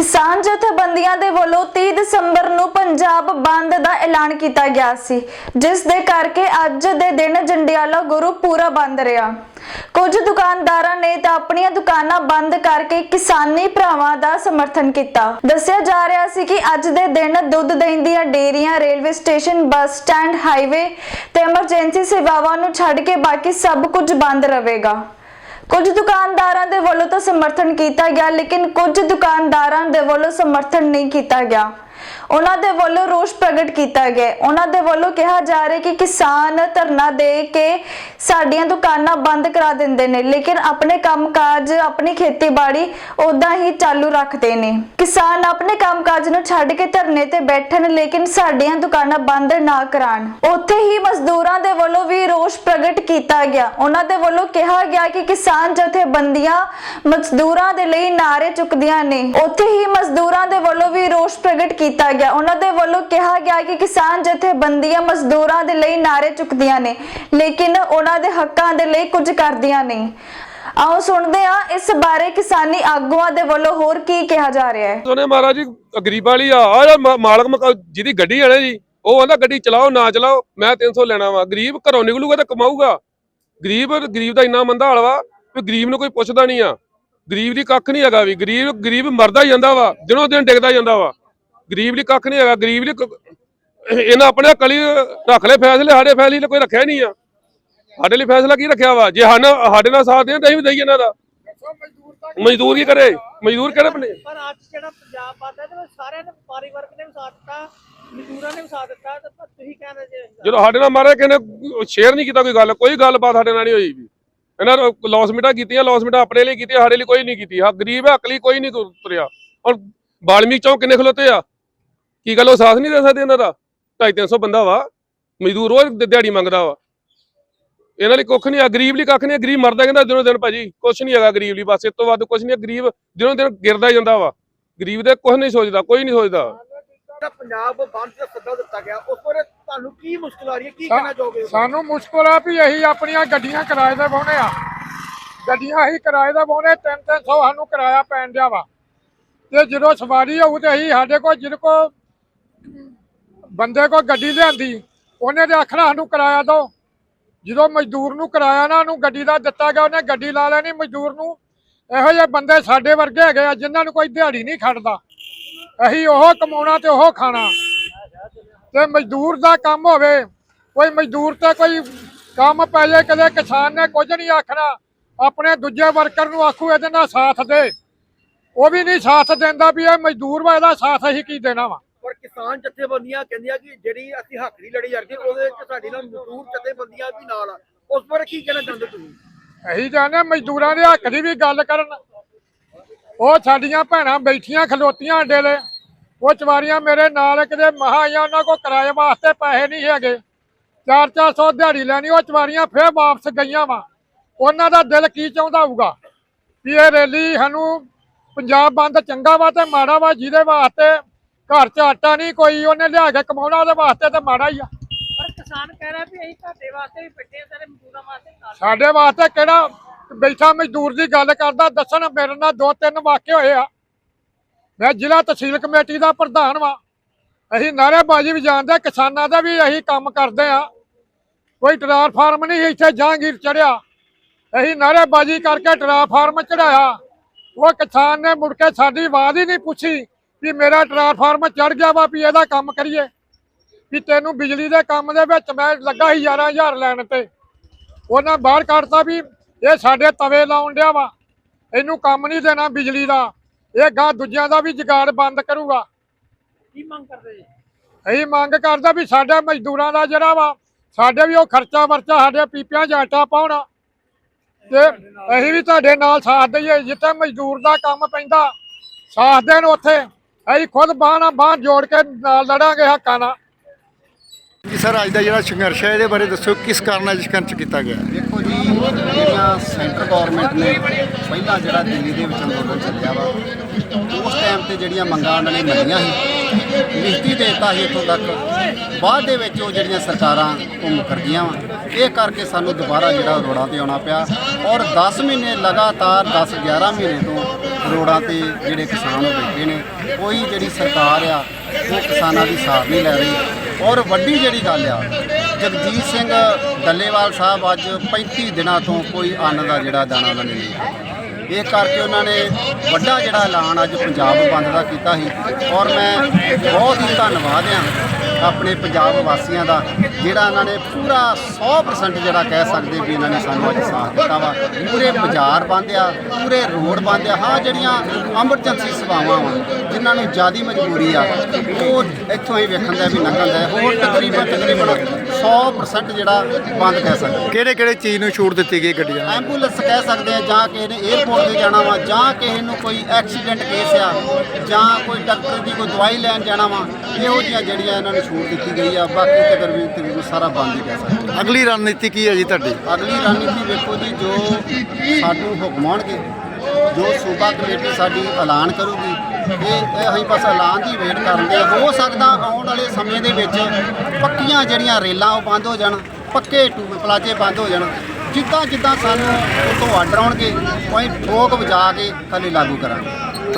ਕਿਸਾਨ ਜਥੇਬੰਦੀਆਂ ਦੇ ਵੱਲੋਂ 30 ਦਸੰਬਰ ਨੂੰ ਪੰਜਾਬ ਬੰਦ ਦਾ ਐਲਾਨ ਕੀਤਾ ਗਿਆ ਸੀ, ਜਿਸ ਦੇ ਕਰਕੇ ਅੱਜ ਦੇ ਦਿਨ ਜੰਡਿਆਲਾ ਗੁਰੂ ਪੂਰਾ ਬੰਦ ਰਿਹਾ। ਕੁਝ ਦੁਕਾਨਦਾਰਾਂ ਨੇ ਤਾਂ ਆਪਣੀਆਂ ਦੁਕਾਨਾਂ ਬੰਦ ਕਰਕੇ ਕਿਸਾਨੀ ਭਰਾਵਾਂ ਦਾ ਸਮਰਥਨ ਕੀਤਾ। ਦੱਸਿਆ ਜਾ ਰਿਹਾ ਸੀ ਕਿ ਅੱਜ ਦੇ ਦਿਨ ਦੁੱਧ ਦਹੀਂ ਦੀਆਂ ਡੇਰੀਆਂ railway station, bus stand, highway ਤੇ ਐਮਰਜੈਂਸੀ ਸੇਵਾਵਾਂ ਨੂੰ ਛੱਡ ਕੇ ਬਾਕੀ ਸਭ ਕੁਝ ਬੰਦ ਰਹੇਗਾ। ਕੁਝ ਦੁਕਾਨਦਾਰਾਂ ਦੇ ਵੱਲੋਂ ਤਾਂ ਸਮਰਥਨ ਕੀਤਾ ਗਿਆ, ਲੇਕਿਨ ਕੁਝ ਦੁਕਾਨਦਾਰਾਂ ਦੇ ਵੱਲੋਂ ਸਮਰਥਨ ਨਹੀਂ ਕੀਤਾ ਗਿਆ। ਉਹਨਾਂ ਦੇ ਵੱਲੋਂ ਰੋਸ ਪ੍ਰਗਟ ਕੀਤਾ ਗਿਆ ਉਹਨਾਂ ਦੇ ਵੱਲੋਂ ਕਿਹਾ ਜਾ ਰਿਹਾ ਕਿ ਕਿਸਾਨ ਧਰਨਾ ਦੇ ਕੇ ਸਾਡੀਆਂ ਦੁਕਾਨਾਂ ਬੰਦ ਕਰਾ ਦਿੰਦੇ ਨੇ, ਲੇਕਿਨ ਆਪਣੇ ਕੰਮਕਾਜ, ਆਪਣੀ ਖੇਤੀਬਾੜੀ ਉਦਾਂ ਹੀ ਚਾਲੂ ਰੱਖਦੇ ਨੇ। ਕਿਸਾਨ ਆਪਣੇ ਕੰਮਕਾਜ ਨੂੰ ਛੱਡ ਕੇ ਧਰਨੇ ਤੇ ਬੈਠਣ, ਲੇਕਿਨ ਸਾਡੀਆਂ ਦੁਕਾਨਾਂ ਬੰਦ ਨਾ ਕਰਾਣ ਉੱਥੇ ਹੀ ਮਜ਼ਦੂਰਾਂ ਦੇ ਵੱਲੋਂ ਵੀ ਰੋਸ ਪ੍ਰਗਟ ਕੀਤਾ ਗਿਆ। ਉਹਨਾਂ ਦੇ ਵੱਲੋਂ ਕਿਹਾ ਗਿਆ ਕਿ ਕਿਸਾਨ ਜਥੇਬੰਦੀਆਂ ਮਜ਼ਦੂਰਾਂ ਦੇ ਲਈ ਨਾਰੇ ਚੁੱਕਦੀਆਂ ਨੇ। ਉੱਥੇ ਹੀ ਮਜ਼ਦੂਰਾਂ ਦੇ ਵੱਲੋਂ ਵੀ ਰੋਸ ਪ੍ਰਗਟ ਕੀਤਾ ਗਿਆ। ਉਹਨਾਂ ਦੇ ਵੱਲੋਂ ਕਿਹਾ ਗਿਆ ਕਿ ਕਿਸਾਨ ਜਥੇਬੰਦੀਆਂ ਮਜ਼ਦੂਰਾਂ ਦੇ ਲਈ ਨਾਰੇ ਚੁੱਕਦੀਆਂ ਨੇ, ਲੇਕਿਨ ਉਹਨਾਂ ਦੇ ਹੱਕਾਂ ਦੇ ਲਈ ਕੁਝ ਕਰਦੀਆਂ ਨਹੀਂ। ਆਓ ਸੁਣਦੇ ਹਾਂ ਇਸ ਬਾਰੇ ਕਿਸਾਨੀ ਆਗੂਆਂ ਦੇ ਵੱਲੋਂ ਹੋਰ ਕੀ ਕਿਹਾ ਜਾ ਰਿਹਾ ਹੈ। ਉਹਨੇ ਮਹਾਰਾਜ ਜੀ, ਗਰੀਬ ਵਾਲੀ ਆ ਮਾਲਕ ਜਿਹਦੀ ਗੱਡੀ ਹੈ ਨਾ ਜੀ, ਉਹ ਆਂਦਾ ਗੱਡੀ ਚਲਾਓ, ਨਾ ਚਲਾਓ, ਮੈਂ 300 ਲੈਣਾ ਵਾ। ਗਰੀਬ ਘਰੋਂ ਨਿਕਲੂਗਾ ਤਾਂ ਕਮਾਊਗਾ। ਗਰੀਬ ਗਰੀਬ ਦਾ ਇੰਨਾ ਮੰਦਾ ਹਾਲ ਵਾ ਵੀ ਗਰੀਬ ਨੂੰ ਕੋਈ ਪੁੱਛਦਾ ਨਹੀਂ ਆ। ਗਰੀਬ ਦੀ ਕੱਖ ਨਹੀਂ ਹੈਗਾ ਵੀ। ਗਰੀਬ ਗਰੀਬ ਮਰਦਾ ਹੀ ਜਾਂਦਾ ਵਾ, ਦਿਨੋਂ ਦਿਨ ਡਿੱਗਦਾ ਜਾਂਦਾ ਵਾ। ਗਰੀਬ ਦੀ ਕੱਖ ਨਹੀਂ ਹੈਗਾ ਗਰੀਬ ਦੀ ਕ- ਇਹਨਾਂ ਆਪਣੇ ਕਲੀ ਰੱਖ ਲਏ ਫੈਸਲੇ ਸਾਡੇ ਫੈਸਲੇ ਲਈ ਕੋਈ ਰੱਖਿਆ ਨਹੀਂ ਆ। ਸਾਡੇ ਲਈ ਫੈਸਲਾ ਕੀ ਰੱਖਿਆ ਵਾ? ਜੇ ਹਨ ਸਾਡੇ ਨਾਲ ਸਾਥ ਦੇਣ ਤਾਂ ਅਸੀਂ ਵੀ ਦਈਏ ਇਹਨਾਂ ਦਾ। ਮਜ਼ਦੂਰ ਕੀ ਕਰੇ? ਮਜ਼ਦੂਰ ਕਿਹੜੇ ਬਣੇ? ਪਰ ਅੱਜ ਜਿਹੜਾ ਪੰਜਾਬ ਬੰਦ ਹੈ ਤੇ ਸਾਰਿਆਂ ਨੇ ਵਪਾਰੀ ਵਰਗ ਨੇ ਵੀ ਸਾਥ ਦਿੱਤਾ ਮਜ਼ਦੂਰਾਂ ਨੇ ਵੀ ਸਾਥ ਦਿੱਤਾ ਤੇ ਤੁਸੀਂ ਕਹਿੰਦੇ ਜੇ ਜਦੋਂ ਸਾਡੇ ਨਾਲ ਮਾਰੇ ਕਿਸੇ ਨੇ ਸ਼ੇਅਰ ਨਹੀਂ ਕੀਤਾ ਕੋਈ ਗੱਲ ਕੋਈ ਗੱਲਬਾਤ ਸਾਡੇ ਨਾਲ ਨਹੀਂ ਹੋਈ ਵੀ। ਇਹਨਾਂ ਲੌਸ ਮੀਟਾ ਕੀਤੀਆਂ ਲੌਸ ਮੀਟਾ ਆਪਣੇ ਲਈ ਕੀਤੀਆਂ ਸਾਡੇ ਲਈ ਕੋਈ ਨਹੀਂ ਕੀਤੀ। ਹਾਂ ਗਰੀਬ ਹੈ ਅਕਲੀ ਕੋਈ ਨਹੀਂ ਤੁਰਿਆ। ਔਰ ਬਾਲਮੀਕ ਚੌਂਕ ਕਿੰਨੇ ਖਲੋਤੇ ਆ? ਕੀ ਗੱਲ ਉਹ ਸਾਥ ਨਹੀਂ ਦੇ ਸਕਦੇ ਇਹਨਾਂ ਦਾ? 250 ਬੰਦਾ ਵਾ ਮਜ਼ਦੂਰ ਰੋਜ਼ ਦ- ਦਿਹਾੜੀ ਮੰਗਦਾ ਵਾ। ਇਹਨਾਂ ਲਈ ਕੁੱਖ ਨਹੀਂ ਆ ਗਰੀਬ ਲਈ ਕੱਖ ਨਹੀਂ ਆ, ਗਰੀਬ ਮਰਦਾ ਕਹਿੰਦਾ ਦਿਨੋਂ ਦਿਨ ਭਾਜੀ ਕੁਛ ਨਹੀਂ ਹੈਗਾ ਗਰੀਬ ਲਈ ਬਸ ਇਸ ਤੋਂ ਵੱਧ ਕੁਛ ਨਹੀਂ ਗਰੀਬ ਦਿਨੋਂ ਦਿਨ ਗਿਰਦਾ ਜਾਂਦਾ ਵਾ। ਗਰੀਬ ਦੇ ਕੁਛ ਨਹੀਂ ਸੋਚਦਾ ਕੋਈ ਨਹੀਂ ਸੋਚਦਾ। ਜਿਹੜਾ ਪੰਜਾਬ ਬੰਦ ਦਾ ਸੱਦਾ ਦਿੱਤਾ ਗਿਆ ਉਸ ਬਾਰੇ ਤੁਹਾਨੂੰ ਕੀ ਮੁਸ਼ਕਲ ਆ ਰਹੀ ਹੈ? ਕੀ ਕਹਿਣਾ ਚਾਹੋਗੇ? ਸਾਨੂੰ ਮੁਸ਼ਕਲ ਆ ਵੀ ਅਸੀਂ ਆਪਣੀਆਂ ਗੱਡੀਆਂ ਕਿਰਾਏ ਤੇ ਬਾਉਣੇ ਆ। ਗੱਡੀਆਂ ਅਸੀਂ ਕਿਰਾਏ ਤੇ ਬਾਉਣੇ 3-300 ਸਾਨੂੰ ਕਿਰਾਇਆ ਪੈਣ ਦਿਆ ਵਾ। ਤੇ ਜਦੋਂ ਸਵਾਰੀ ਹੋਊ ਤੇ ਅਸੀਂ ਸਾਡੇ ਕੋਲ ਜਿਹਦੇ ਕੋ ਬੰਦੇ ਕੋ ਗੱਡੀ ਲਿਆਂਦੀ, ਉਹਨੇ ਤੇ ਆਖਣਾ ਸਾਨੂੰ ਕਿਰਾਇਆ ਦਿਓ। ਜਦੋਂ ਮਜ਼ਦੂਰ ਨੂੰ ਕਿਰਾਇਆ ਨਾ ਉਹਨੂੰ ਗੱਡੀ ਦਾ ਦਿੱਤਾ ਗਿਆ, ਉਹਨੇ ਗੱਡੀ ਲਾ ਲੈਣੀ ਮਜ਼ਦੂਰ ਨੂੰ। ਇਹੋ ਜਿਹੇ ਬੰਦੇ ਸਾਡੇ ਵਰਗੇ ਹੈਗੇ ਆ, ਜਿਨ੍ਹਾਂ ਨੂੰ ਕੋਈ ਦਿਹਾੜੀ ਨਹੀਂ ਖੜਦਾ। ਅਸੀਂ ਉਹ ਕਮਾਉਣਾ ਤੇ ਉਹ ਖਾਣਾ। ਤੇ ਮਜ਼ਦੂਰ ਦਾ ਕੰਮ ਹੋਵੇ, ਕੋਈ ਮਜ਼ਦੂਰ ਤੇ ਕੋਈ ਕੰਮ ਪੈ ਜਾਏ, ਕਦੇ ਕਿਸਾਨ ਨੇ ਕੁਝ ਨਹੀਂ ਆਖਣਾ। ਆਪਣੇ ਦੂਜੇ ਵਰਕਰ ਨੂੰ ਆਖੂ, ਇਹਦੇ ਨਾਲ ਸਾਥ ਦੇ। ਉਹ ਵੀ ਨਹੀਂ ਸਾਥ ਦਿੰਦਾ ਵੀ ਇਹ ਮਜ਼ਦੂਰ ਵਾ, ਇਹਦਾ ਸਾਥ ਅਸੀਂ ਕੀ ਦੇਣਾ ਵਾ? ਕਿਸਾਨ ਜਥੇਬੰਦੀਆਂ ਕਹਿੰਦੀਆਂ ਕਿ ਜਿਹੜੀ ਅਸੀਂ ਹੱਕ ਦੀ ਲੜੀ ਜਾਂਦੇ ਉਹਦੇ ਵਿੱਚ ਸਾਡੀ ਨਾਲ ਮਜ਼ਦੂਰ ਜਥੇਬੰਦੀਆਂ ਵੀ ਨਾਲ ਆ। ਉਸ ਬਾਰੇ ਕੀ ਕਹਿਣਾ ਚਾਹੁੰਦੇ ਤੁਸੀਂ? ਅਸੀਂ ਚਾਹੁੰਦੇ ਮਜ਼ਦੂਰਾਂ ਦੇ ਹੱਕ ਦੀ ਵੀ ਗੱਲ ਕਰਨ। ਉਹ ਸਾਡੀਆਂ ਭੈਣਾਂ ਬੈਠੀਆਂ ਖਲੋਤੀਆਂ ਅੱਡੇ ਦੇ ਉਹ ਚਵਾਰੀਆਂ ਮੇਰੇ ਨਾਲ ਕਿਤੇ ਮਹਾਇਆ ਉਹਨਾਂ ਕੋਲ ਕਿਰਾਏ ਵਾਸਤੇ ਪੈਸੇ ਨਹੀਂ ਹੈਗੇ। 4-400 ਦਿਹਾੜੀ ਲੈਣੀ, ਉਹ ਚਵਾਰੀਆਂ ਫੇਰ ਵਾਪਸ ਗਈਆਂ ਵਾ। ਉਹਨਾਂ ਦਾ ਦਿਲ ਕੀ ਚਾਹੁੰਦਾ ਹੋਊਗਾ ਵੀ ਇਹ ਰੈਲੀ ਸਾਨੂੰ ਪੰਜਾਬ ਬੰਦ ਚੰਗਾ ਵਾ ਤੇ ਮਾੜਾ ਵਾ ਜਿਹਦੇ ਵਾਸਤੇ ਘਰ 'ਚ ਆਟਾ ਨਹੀਂ ਕੋਈ ਉਹਨੇ ਲਿਆ ਕੇ ਕਮਾਉਣਾ ਉਹਦੇ ਵਾਸਤੇ ਤੇ ਮਾੜਾ ਹੀ ਆ। ਪਰ ਕਿਸਾਨ ਕਹਿ ਰਿਹਾ ਵੀ ਅਸੀਂ ਤੁਹਾਡੇ ਵਾਸਤੇ ਵੀ ਬੈਠੇ ਸਾਰੇ ਮਜ਼ਦੂਰਾਂ ਵਾਸਤੇ ਨਾਲ। ਸਾਡੇ ਵਾਸਤੇ ਕਿਹੜਾ ਬੈਠਾ ਮਜ਼ਦੂਰ ਦੀ ਗੱਲ ਕਰਦਾ ਦੱਸਣ ਮੇਰੇ ਨਾਲ ਦੋ ਤਿੰਨ ਵਾਕਿਆ ਹੋਏ ਆ। ਮੈਂ ਜ਼ਿਲ੍ਹਾ ਤਹਿਸੀਲ ਕਮੇਟੀ ਦਾ ਪ੍ਰਧਾਨ ਵਾਂ। ਅਸੀਂ ਨਾਅਰੇਬਾਜ਼ੀ ਵੀ ਜਾਣਦੇ ਕਿਸਾਨਾਂ ਦਾ ਵੀ ਅਸੀਂ ਕੰਮ ਕਰਦੇ ਆ ਕੋਈ ਟਰਾਂਸਫਾਰਮ ਨਹੀਂ ਇੱਥੇ ਜਹਾਂਗੀਰ ਚੜਿਆ ਅਸੀਂ ਨਾਅਰੇਬਾਜ਼ੀ ਕਰਕੇ ਟਰਾਂਸਫਾਰਮ ਚੜਾਇਆ ਉਹ ਕਿਸਾਨ ਨੇ ਮੁੜ ਕੇ ਸਾਡੀ ਆਵਾਜ਼ ਹੀ ਨਹੀਂ ਪੁੱਛੀ। ਵੀ ਮੇਰਾ ਟਰਾਂਸਫਾਰਮ ਚੜ ਗਿਆ ਵਾ ਵੀ ਇਹਦਾ ਕੰਮ ਕਰੀਏ। ਵੀ ਤੈਨੂੰ ਬਿਜਲੀ ਦੇ ਕੰਮ ਦੇ ਵਿੱਚ ਮੈਂ ਲੱਗਾ ਸੀ 11000 ਲੈਣ ਤੇ। ਉਹਨਾਂ ਬਾਹਰ ਕੱਢਤਾ ਵੀ ਇਹ ਸਾਡੇ ਤਵੇ ਲਾਉਣ ਡਿਆ ਵਾ। ਇਹਨੂੰ ਕੰਮ ਨਹੀਂ ਦੇਣਾ ਬਿਜਲੀ ਦਾ। ਇਹ ਗਾਂ ਦੂਜਿਆਂ ਦਾ ਵੀ ਜੁਗਾੜ ਬੰਦ ਕਰੂਗਾ। ਕੀ ਮੰਗ ਕਰਦੇ ਜੀ? ਅਸੀਂ ਮੰਗ ਕਰਦਾ ਵੀ ਸਾਡੇ ਮਜ਼ਦੂਰਾਂ ਦਾ ਜਿਹੜਾ ਵਾ ਸਾਡੇ ਵੀ ਉਹ ਖਰਚਾ ਵਰਚਾ ਸਾਡੇ ਪੀਪਿਆਂ 'ਚ ਆਟਾ ਪਾਉਣਾ। ਤੇ ਅਸੀਂ ਵੀ ਤੁਹਾਡੇ ਨਾਲ ਸਾਥ ਦਈਏ ਜਿੱਥੇ ਮਜ਼ਦੂਰ ਦਾ ਕੰਮ ਪੈਂਦਾ ਸਾਥ ਦੇਣ ਉੱਥੇ। ਅਸੀਂ ਖੁਦ ਬਾਂਹ ਨਾਲ ਬਾਂਹ ਜੋੜ ਕੇ ਨਾਲ ਲੜਾਂਗੇ ਹੱਕਾਂ ਨਾਲ। ਜੀ ਸਰ ਅੱਜ ਦਾ ਜਿਹੜਾ ਸੰਘਰਸ਼ ਹੈ ਇਹਦੇ ਬਾਰੇ ਦੱਸੋ ਕਿਸ ਕਾਰਨ ਅੱਜ ਸੰਘਰਸ਼ ਕੀਤਾ ਗਿਆ? ਦੇਖੋ ਜੀ ਜਿਹੜੀਆਂ ਸੈਂਟਰ ਗਵਰਨਮੈਂਟ ਨੇ ਪਹਿਲਾਂ ਜਿਹੜਾ ਦਿੱਲੀ ਦੇ ਵਿੱਚ ਅੰਦੋਲਨ ਚੱਲਿਆ ਵਾ ਉਸ ਟਾਈਮ ਤੇ ਜਿਹੜੀਆਂ ਮੰਗਾਂ ਉਹਨਾਂ ਨੇ ਮੰਨੀਆਂ ਸੀ ਲਿਖਤੀ ਦੇਤਾ ਸੀ ਇੱਥੋਂ ਤੱਕ। ਬਾਅਦ ਦੇ ਵਿੱਚ ਉਹ ਜਿਹੜੀਆਂ ਸਰਕਾਰਾਂ ਉਹ ਮੁਕਰ ਗਈਆਂ ਵਾ। ਇਹ ਕਰਕੇ ਸਾਨੂੰ ਦੁਬਾਰਾ ਜਿਹੜਾ ਰੋੜਾਂ ਤੇ ਆਉਣਾ ਪਿਆ ਔਰ 10 ਮਹੀਨੇ ਲਗਾਤਾਰ 10 11 ਮਹੀਨੇ ਤੋਂ ਰੋਡਾਂ ਤੇ ਜਿਹੜੇ ਕਿਸਾਨ ਬੈਠੇ ਨੇ, ਕੋਈ ਜਿਹੜੀ ਸਰਕਾਰ ਆ, ਉਹ ਕਿਸਾਨਾਂ ਦੀ ਸਾਥ ਨਹੀਂ ਲੈ ਰਹੀ ਔਰ ਵੱਡੀ ਜਿਹੜੀ ਗੱਲ ਆ, ਜਗਜੀਤ ਸਿੰਘ ਡੱਲੇਵਾਲ ਸਾਹਿਬ ਅੱਜ 35 ਦਿਨਾਂ ਤੋਂ ਕੋਈ ਅੰਨ ਦਾ ਜਿਹੜਾ ਦਾਣਾ ਉਹਨਾਂ ਨਹੀਂ ਖਾਧਾ। ਇਹ ਕਰਕੇ ਉਹਨਾਂ ਨੇ ਵੱਡਾ ਜਿਹੜਾ ਐਲਾਨ ਅੱਜ ਪੰਜਾਬ ਬੰਦ ਦਾ ਕੀਤਾ ਸੀ ਔਰ ਮੈਂ ਬਹੁਤ ਹੀ ਧੰਨਵਾਦ ਆ ਆਪਣੇ ਪੰਜਾਬ ਵਾਸੀਆਂ ਦਾ ਜਿਹੜਾ ਇਹਨਾਂ ਨੇ ਪੂਰਾ 100% ਜਿਹੜਾ ਕਹਿ ਸਕਦੇ ਵੀ ਇਹਨਾਂ ਨੇ ਸਾਨੂੰ ਅੱਜ ਸਾਥ ਦਿੱਤਾ ਵਾ। ਪੂਰੇ ਬਾਜ਼ਾਰ ਬੰਦ ਆ ਪੂਰੇ ਰੋਡ ਬੰਦ ਆ ਹਾਂ ਜਿਹੜੀਆਂ ਐਮਰਜੈਂਸੀ ਸੇਵਾਵਾਂ ਵਾ ਜਿਨ੍ਹਾਂ ਨੂੰ ਜਿਆਦੀ ਮਜਬੂਰੀ ਆ ਉਹ ਇੱਥੋਂ ਹੀ ਵੇਖਣ ਦਾ ਵੀ ਲੰਘਣ ਦਾ ਹੋਰ ਤਕਰੀਬਨ ਤਕਰੀਬਨ 100% ਜਿਹੜਾ ਬੰਦ ਕਹਿ ਸਕਦੇ। ਕਿਹੜੇ ਕਿਹੜੇ ਚੀਜ਼ ਨੂੰ ਛੂਟ ਦਿੱਤੀ ਗਈ ਗੱਡੀਆਂ ਨੂੰ? ਐਂਬੂਲੈਂਸ ਕਹਿ ਸਕਦੇ ਆ ਜਾਂ ਕਿਸੇ ਨੇ 에어ਪੋਰਟ ਤੇ ਜਾਣਾ ਵਾ ਜਾਂ ਕਿਸੇ ਨੂੰ ਕੋਈ ਐਕਸੀਡੈਂਟ ਕੇਸ ਆ ਜਾਂ ਕੋਈ ਡਾਕਟਰ ਦੀ ਕੋਈ ਦਵਾਈ ਲੈਣ ਜਾਣਾ ਵਾ ਇਹੋ ਜਿਹੀਆਂ ਜਿਹੜੀਆਂ ਇਹਨਾਂ ਨੂੰ ਛੂਟ ਦਿੱਤੀ ਗਈ ਆ ਬਾਕੀ ਤਕਰੀਬਨ ਤਕਰੀਬਨ ਸਾਰਾ ਬੰਦ ਹੀ ਕਹਿ ਸਕਦੇ। ਅਗਲੀ ਰਣਨੀਤੀ ਕੀ ਹੈ ਜੀ ਤੁਹਾਡੀ? ਅਗਲੀ ਰਣਨੀਤੀ ਵੇਖੋ ਜੀ ਜੋ ਸਾਨੂੰ ਹੁਕਮ ਆਉਣਗੇ ਜੋ ਸੂਬਾ ਕਮੇਟੀ ਸਾਡੀ ਐਲਾਨ ਕਰੂਗੀ ਇਹ ਇਹ ਅਸੀਂ ਬਸ ਐਲਾਨ ਦੀ ਵੇਟ ਕਰਦੇ ਹਾਂ ਹੋ ਸਕਦਾ ਆਉਣ ਵਾਲੇ ਸਮੇਂ ਦੇ ਵਿੱਚ ਪੱਕੀਆਂ ਜਿਹੜੀਆਂ ਰੇਲਾਂ ਉਹ ਬੰਦ ਹੋ ਜਾਣ ਪੱਕੇ ਟੂਬ ਪਲਾਜੇ ਬੰਦ ਹੋ ਜਾਣ ਜਿੱਦਾਂ ਜਿੱਦਾਂ ਸਾਨੂੰ ਉਹ ਤੋਂ ਆਰਡਰ ਆਉਣਗੇ ਅਸੀਂ ਠੋਕ ਵਜਾ ਕੇ ਥੱਲੇ ਲਾਗੂ ਕਰਾਂਗੇ।